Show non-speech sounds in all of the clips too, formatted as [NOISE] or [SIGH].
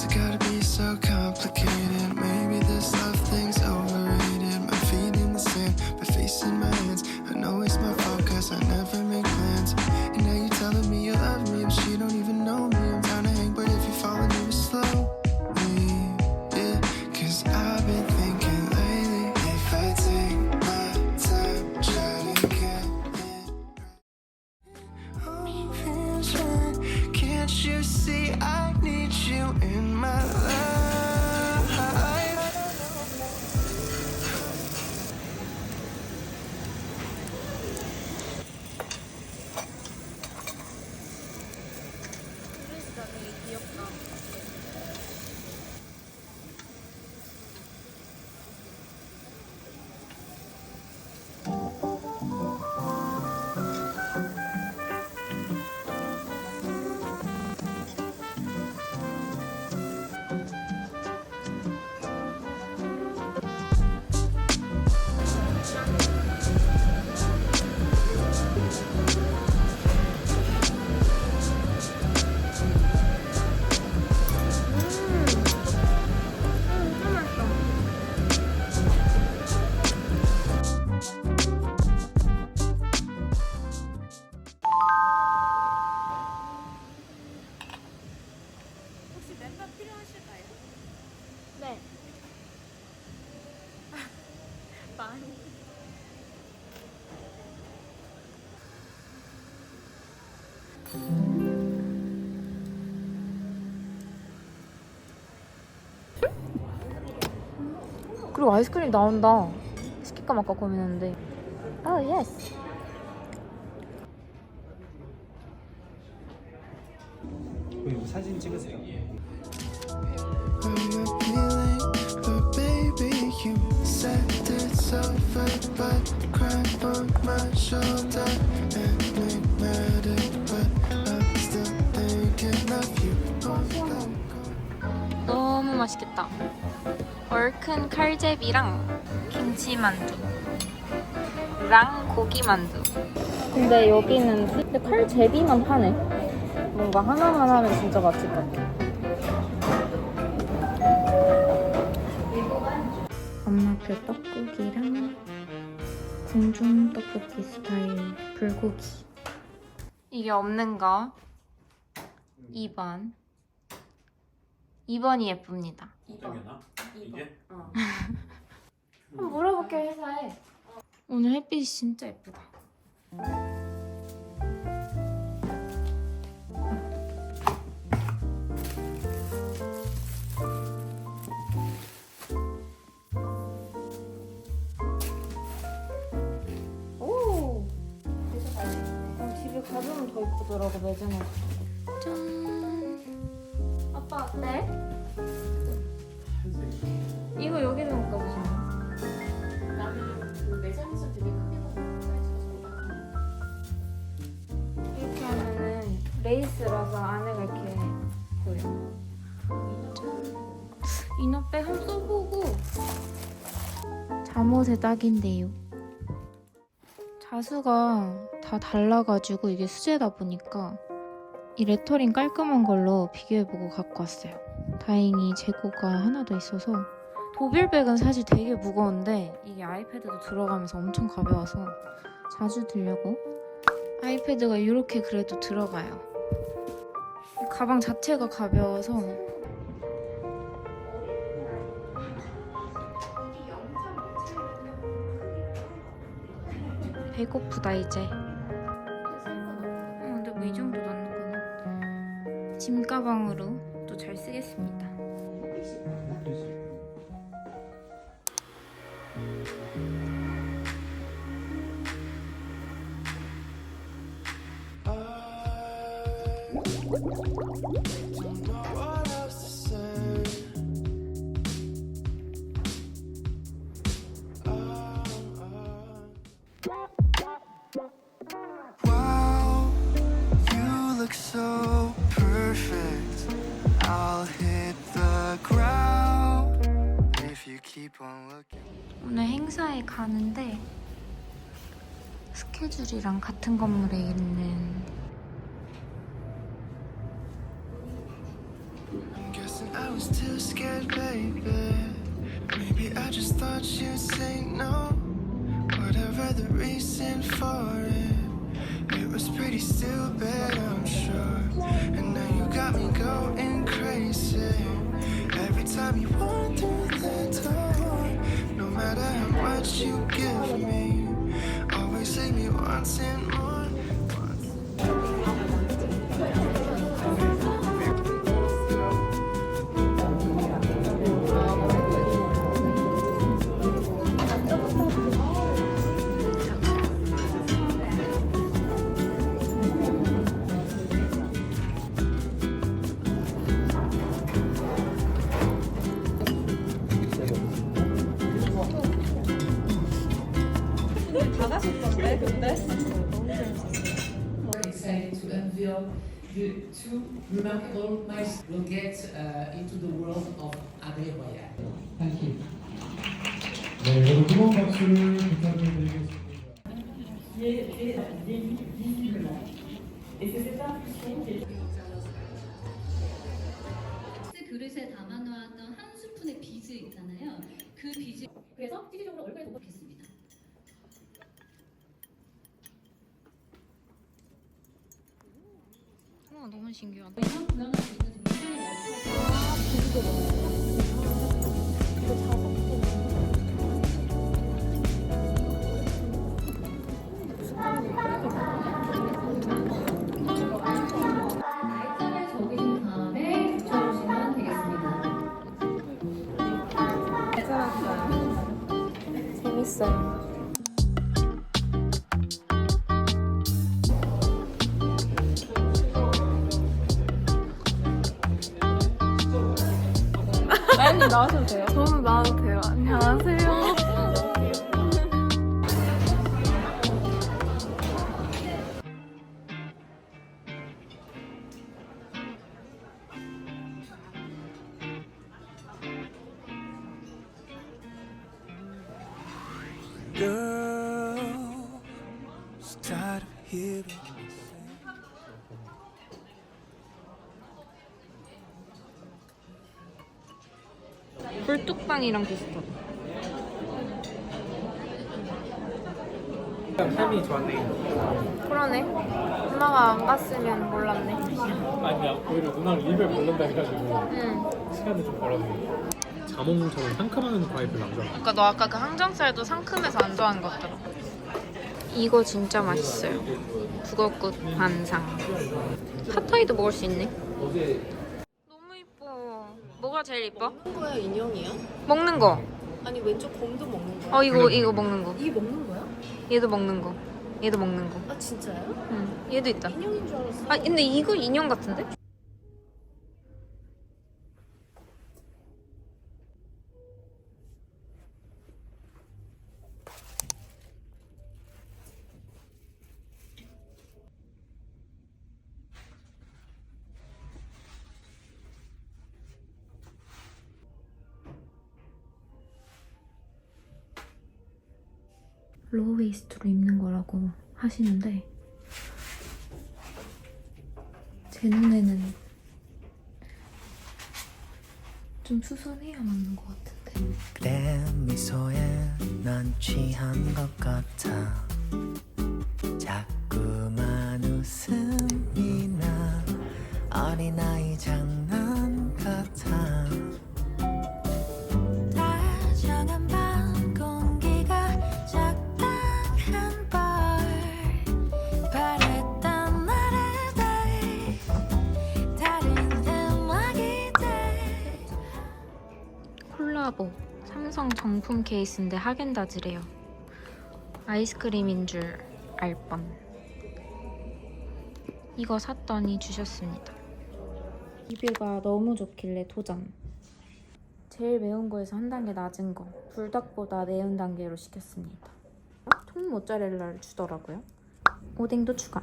Why's it gotta be so complicated? Maybe this love thing's overrated. My feet in the sand, my face in my hands. I know it's my fault cause I never make plans. And now you're telling me you love me, but you don't even know me. I'm down to hang, but if you fall in it slowly, yeah. Cause I've been thinking lately, if I take my time, try to get it Oh, Can't you see I need you in my life? 그리고 아이스크림 나온다. 시킬까 말까 고민했는데. 아, 예스. 그리고 사진 찍으세요. I'm not feeling, but baby, you said it's over. But cry on my shoulder and make matter. But I'm still thinking of you. 너무 맛있겠다. 얼큰 칼제비랑 김치만두 랑 고기만두. 근데 여기는 근데 칼제비만 파네. 뭔가 하나만 하면 진짜 맛집 같아. 엄마표 떡국이랑 궁중 떡볶이 스타일 불고기. 이게 없는 거 2번. 2번이 예쁩니다. 당연하. 이게? [LAUGHS] 한번 물어볼게 회사에. 오늘 햇빛이 진짜 예쁘다. 오. 어, 집에 더 예쁘더라고 매장에서. 짠. 아빠 어때? 이거 여기서 못 가보시나요? 나는 그 매장에서 되게 크게 보는 사이즈가 저희가 이렇게 하면은 레이스라서 안에가 이렇게 보여. 이너백 한번 써보고 잠옷에 딱인데요. 자수가 다 달라가지고 이게 수제다 보니까 이 레터링 깔끔한 걸로 비교해보고 갖고 왔어요. 다행히 재고가 하나도 있어서 도빌백은 사실 되게 무거운데 이게 아이패드도 들어가면서 엄청 가벼워서 자주 들려고 아이패드가 이렇게 그래도 들어가요. 가방 자체가 가벼워서 배고프다 이제. 어, 근데 뭐 이 정도 넣는 거는 짐 가방으로 또 잘 쓰겠습니다. 오늘 행사에 가는데 스케줄이랑 같은 건물에 있는 I'm guessing Listen, I was too scared, baby. Maybe I just thought you'd say no. Whatever the reason for it, it was pretty stupid, I'm sure. And now you got me going crazy. Every time you walk you give me, excited to unveil the two remarkable mice will get uh, into the world of Abbé Royal. Thank you. 네, 여러분 뜨거운 박수를 부탁드리겠습니다. 스 그릇에 담아놓았던 한 스푼의 비즈 있잖아요. 그 비즈 그래서 실질적으로 얼굴에 도 먹겠습니다. 어, 너무 신기하다. 이런 구현할 수 있는 굉장히 멋있어서 날짜를 적으신 다음에 붙여주시 면 되겠습니다. 재밌어요. 나와셔도 돼요. 저는 나와도 돼요. 굴뚝빵이랑 비슷하다. 삶이 좋았네. 그러네. 엄마가 안 갔으면 몰랐네. 아니야, 오히려 누나를 입에 바른다 해가지고 응. 시간을 좀 벌었네. 자몽처럼 상큼한 과일 별로 안 좋아. 그러니까 너 아까 그 항정살도 상큼해서 안 좋아하는 것 같더라. 이거 진짜 맛있어요. 북어꽃 반상. 핫토이도 먹을 수 있네. 뭐가 제일 이뻐? 먹는 거야 인형이야? 먹는 거. 아니 왼쪽 곰도 먹는 거야? 어 이거 이거 먹는 거. 이게 먹는 거야? 얘도 먹는 거. 얘도 먹는 거. 아 진짜요? 응. 얘도 있다. 인형인 줄 알았어. 아 근데 이거 인형 같은데? 로우웨이스트로 입는 거라고 하시는데 제 눈에는 좀 수선해야 맞는 것 같은데. 그대 미소에 난 취한 것 같아. 자 삼성 정품 케이스인데 하겐다즈래요. 아이스크림인 줄 알 뻔. 이거 샀더니 주셨습니다. 리뷰가 너무 좋길래 도전. 제일 매운 거에서 한 단계 낮은 거 불닭보다 매운 단계로 시켰습니다. 통 모짜렐라를 주더라고요. 오뎅도 추가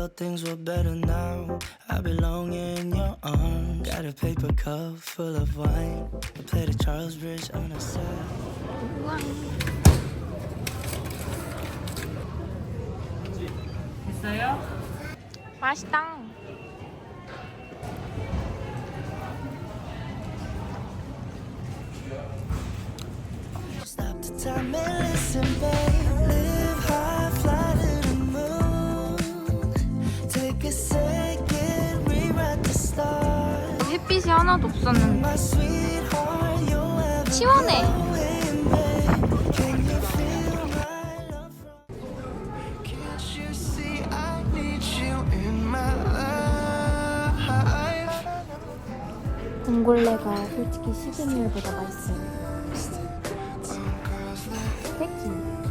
felt things were better now. I belong in your arms. Got a paper cup full of wine. I play the Charles Bridge on the side. 맛있다. Stop the time and listen, babe. 햇빛이 하나도 없었는데 시원해. 봉골레가 솔직히 시그니얼보다 맛있어요. 패킹.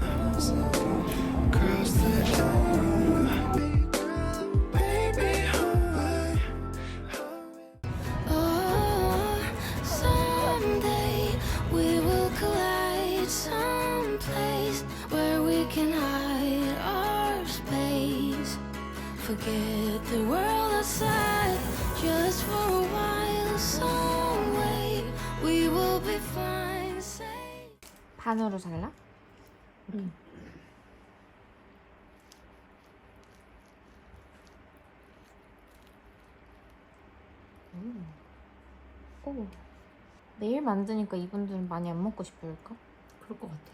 반으로 잘라? 응. 음. 오. 매일 만드니까 이분들은 많이 안 먹고 싶을까? 그럴 것 같아.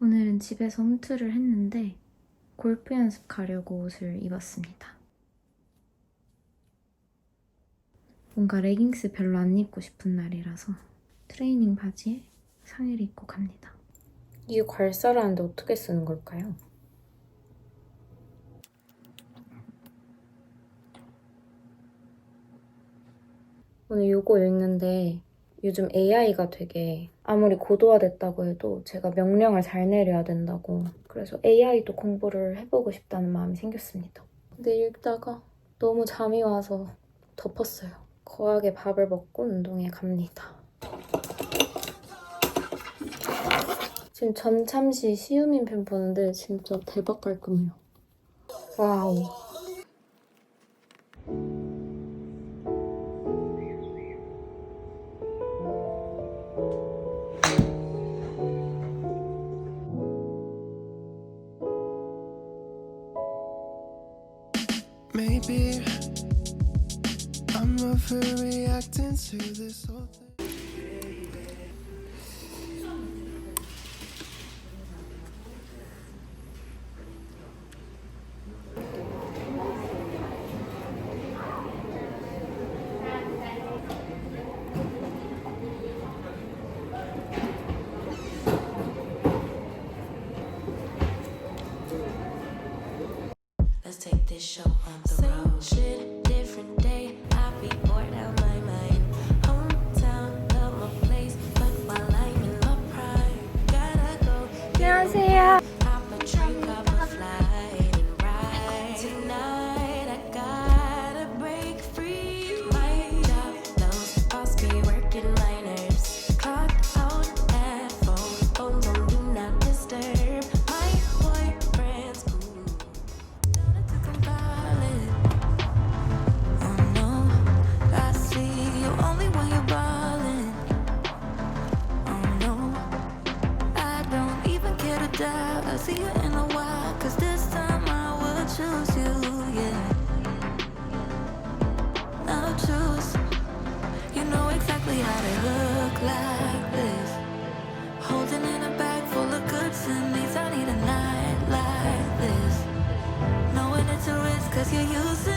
오늘은 집에서 홈트를 했는데 골프 연습 가려고 옷을 입었습니다. 뭔가 레깅스 별로 안 입고 싶은 날이라서 트레이닝 바지에 상의를 입고 갑니다. 이게 괄사라는데 어떻게 쓰는 걸까요? 오늘 요거 읽는데 요즘 AI가 되게 아무리 고도화됐다고 해도 제가 명령을 잘 내려야 된다고 그래서 AI도 공부를 해보고 싶다는 마음이 생겼습니다. 근데 읽다가 너무 잠이 와서 덮었어요. 거하게 밥을 먹고 운동에 갑니다. 지금 전참시 시우민 편 보는데 진짜 대박 깔끔해요. 와우. Maybe I'm overreacting to this whole thing. Let's take this show on the road. shit, different day. I be bored out my mind. Hometown, love my place, but while I'm in my prime, gotta go. 안녕하세요. Cause you're using